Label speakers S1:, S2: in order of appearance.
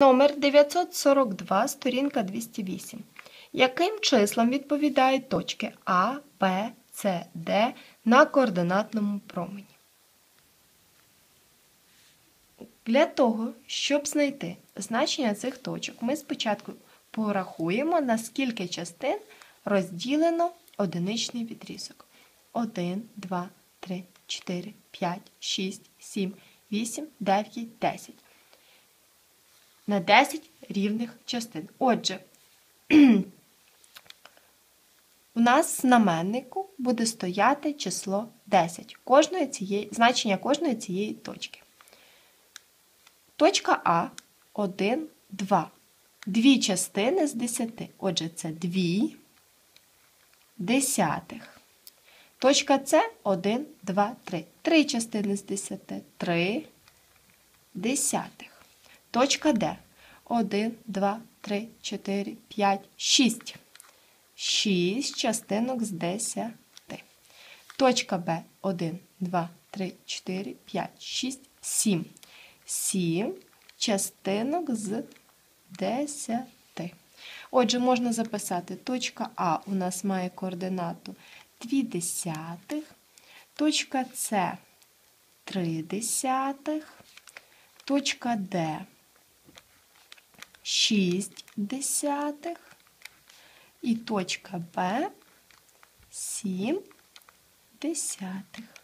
S1: Номер 942, сторінка 208. Яким числам відповідають точки А, Б, С, Д на координатному промені? Для того, щоб знайти значення цих точок, ми спочатку порахуємо, на скільки частин розділено одиничний відрізок. 1, 2, 3, 4, 5, 6, 7, 8, 9, 10 на 10 рівних частин. Отже, у нас в знаменнику буде стояти число 10, кожної цієї, значення кожної цієї точки. Точка А 1, 2. Дві частини з 10. Отже, це 2 десятих. Точка С 1, 2, 3. Три частини з 10. 3 десятих. Точка Д. 1, 2, 3, 4, 5, 6. 6 частинок з 10. Точка Б. 1, 2, 3, 4, 5, 6, 7. 7 частинок з 10. Отже, можна записати, точка А у нас має координату 2 десятих, точка С 3 десятих, точка Д 6 десятих і точка Б 7 десятих.